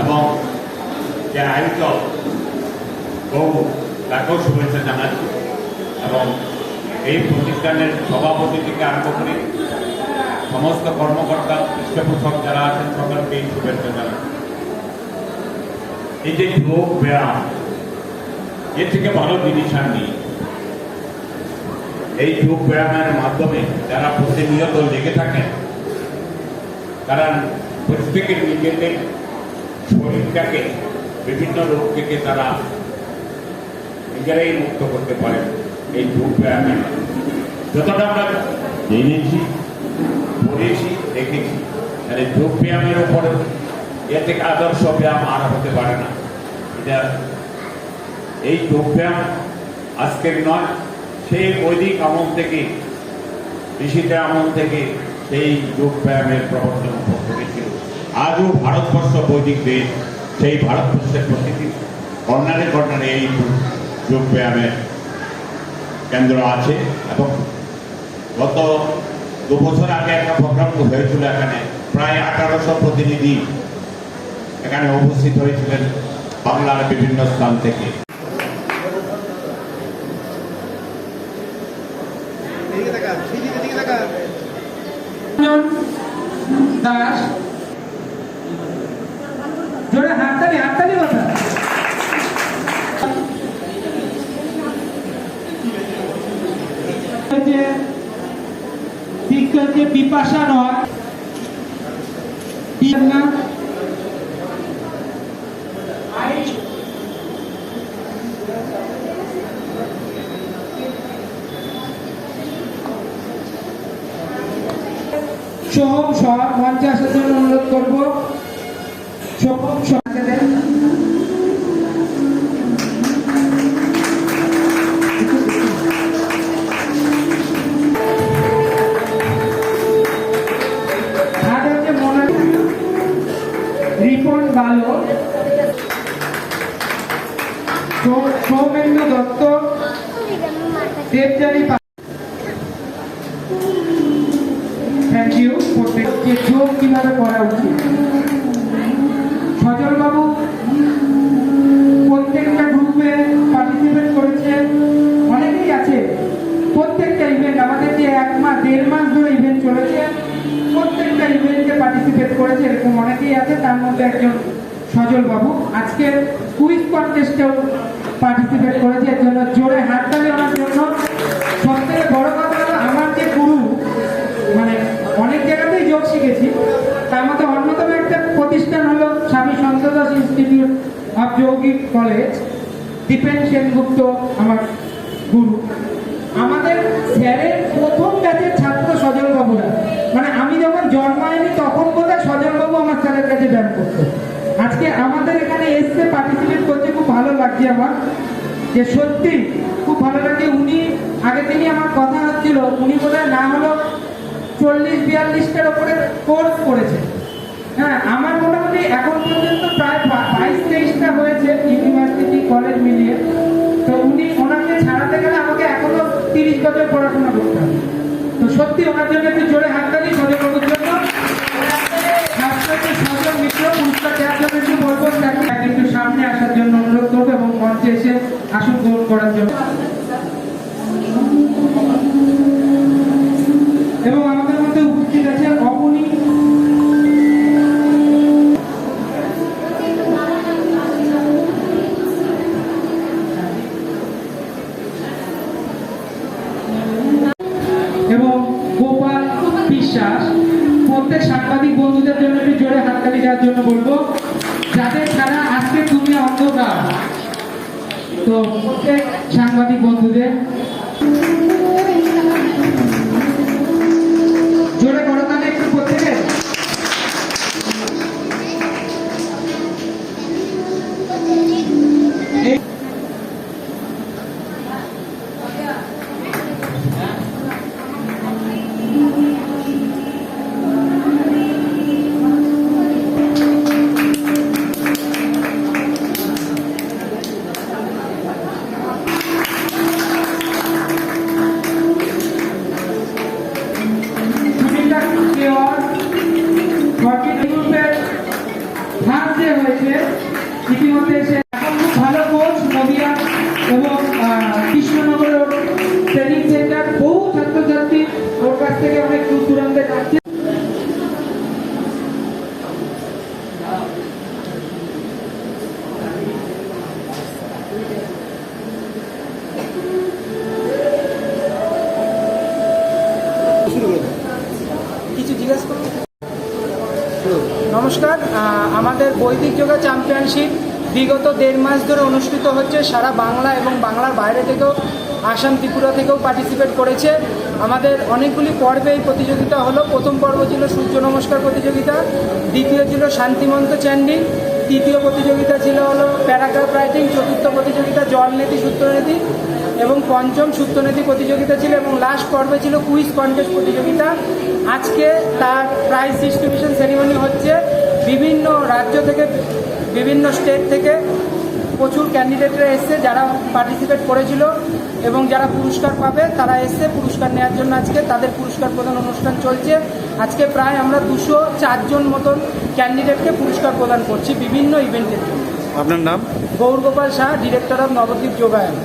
এবং যারা আয়োজক বহু তাকেও শুভেচ্ছা জানাচ্ছি এবং এই প্রতিষ্ঠানের সভাপতি থেকে আরম্ভ করে সমস্ত কর্মকর্তা পৃষ্ঠপোষক যারা আছেন সকলকে এই শুভেচ্ছা জানাচ্ছি এই যে যোগ ব্যায়াম এর থেকে ভালো জিনিস আর এই যোগ ব্যায়ামের মাধ্যমে যারা প্রতিনিয়ত লেগে থাকেন তারা প্রত্যেকের নিজেদের শরীরটাকে বিভিন্ন রোগ থেকে তারা নিজেরাই মুক্ত করতে পারেন এই যোগ ব্যায়ামে যতটা আমরা জেনেছি, পড়েছি, দেখেছি, তাহলে যোগ ব্যায়ামের উপর এর থেকে আদর্শ ব্যায়াম আর হতে পারে না। এটা এই যোগ ব্যায়াম আজকের নয় সেই বৈদিক আমল থেকে ঋষিদের আমল থেকে সেই যোগ ব্যায়ামের প্রবর্তন ঘটেছিল আজও ভারতবর্ষ বৈদিক দেশ সেই ভারতবর্ষের প্রতিটি কর্নারে কর্নারে এই যোগ ব্যায়ামের কেন্দ্র আছে এবং গত দু বছর আগে একটা প্রোগ্রাম হয়েছিল এখানে, প্রায় আঠারোশো প্রতিনিধি এখানে উপস্থিত হয়েছিলেন বাংলার বিভিন্ন স্থান থেকে এদিকে তাকা এদিকে এদিকে তাকা দাস জোরে হাততালি হাততালি কথা যে বিজ্ঞান যে বিপাশা নয় না সোহম সহ মঞ্চে আসার জন্য অনুরোধ করব। সোহম সহ হাজারকে মনে রিপন বালো সৌমেন্দ্র দত্ত। দেবজানী কীভাবে করা উচিত। সজল বাবু প্রত্যেকটা গ্রুপে পার্টিসিপেট করেছে, অনেকেই আছে। প্রত্যেকটা ইভেন্ট আমাদের যে এক মাস, দেড় মাস ধরে ইভেন্ট চলেছে, প্রত্যেকটা ইভেন্টে পার্টিসিপেট করেছে, এরকম অনেকেই আছে, তার মধ্যে একজন সজল বাবু আজকে কুইজ কন্টেস্টেও পার্টিসিপেট করেছে, এর জন্য জোরে হাততালি ওনার জন্য। সব থেকে বড় কথা ইনস্টিটিউট অফ যৌগিক কলেজ দীপেন সেনগুপ্ত আমার গুরু। আমাদের স্যারের প্রথম ব্যাচের ছাত্র সজল বাবুরা মানে আমি যখন জন্মায়নি তখন বোধহয় সজল বাবু আমার স্যারের কাছে ব্যায়াম করতো। আজকে আমাদের এখানে এসছে পার্টিসিপেট করতে খুব ভালো লাগছে আমার। যে সত্যি খুব ভালো লাগে উনি, আগে থেকে আমার কথা হচ্ছিল, উনি বোধহয় না হলো চল্লিশ, বিয়াল্লিশটার ওপরে কোর্স করেছে। হ্যাঁ আমার মোটামুটি এখন পর্যন্ত প্রায় বাইশ তেইশটা হয়েছে ইউনিভার্সিটি, কলেজ মিলিয়ে। তো উনি ওনাকে ছাড়াতে গেলে আমাকে এখনও তিরিশ বছর পড়াশোনা করতে হবে। তো সত্যি ওনার জন্য একটু জোরে হাততালি সজগবুর জন্য। মিত্র, পুরস্কার জন্য একটু সামনে আসার জন্য অনুরোধ করব এবং মঞ্চে এসে আসন গ্রহণ করার জন্য। দেওয়ার জন্য বলব যাদের ছাড়া আজকে তুমি অন্ধকার। তো প্রত্যেক সাংবাদিক বন্ধুদের নমস্কার আমাদের বৈদিক যোগা চ্যাম্পিয়নশিপ বিগত দেড় মাস ধরে অনুষ্ঠিত হচ্ছে সারা বাংলা এবং বাংলার বাইরে থেকেও। আসাম ত্রিপুরা থেকেও পার্টিসিপেট করেছে। আমাদের অনেকগুলি পর্বে এই প্রতিযোগিতা হলো। প্রথম পর্ব ছিল সূর্য নমস্কার প্রতিযোগিতা, দ্বিতীয় ছিল শান্তিমন্ত চ্যান্ডিং, তৃতীয় প্রতিযোগিতা ছিল হলো প্যারাগ্রাফ রাইটিং, চতুর্থ প্রতিযোগিতা জলনীতি সূত্রনীতি এবং পঞ্চম সূত্রনীতি প্রতিযোগিতা ছিল এবং লাস্ট পর্বে ছিল কুইজ কন্টেস্ট প্রতিযোগিতা। আজকে তার প্রাইজ ডিস্ট্রিবিউশন সেরিমনি হচ্ছে বিভিন্ন রাজ্য থেকে, বিভিন্ন স্টেট থেকে প্রচুর ক্যান্ডিডেটরা এসছে যারা পার্টিসিপেট করেছিল এবং যারা পুরস্কার পাবে তারা এসছে পুরস্কার নেওয়ার জন্য আজকে। তাদের পুরস্কার প্রদান অনুষ্ঠান চলছে। আজকে প্রায় আমরা দুশো চারজন মতন ক্যান্ডিডেটকে পুরস্কার প্রদান করছি বিভিন্ন ইভেন্টের জন্য। আপনার নাম? Gourgopal Shah director of Nabadwip Yogayan.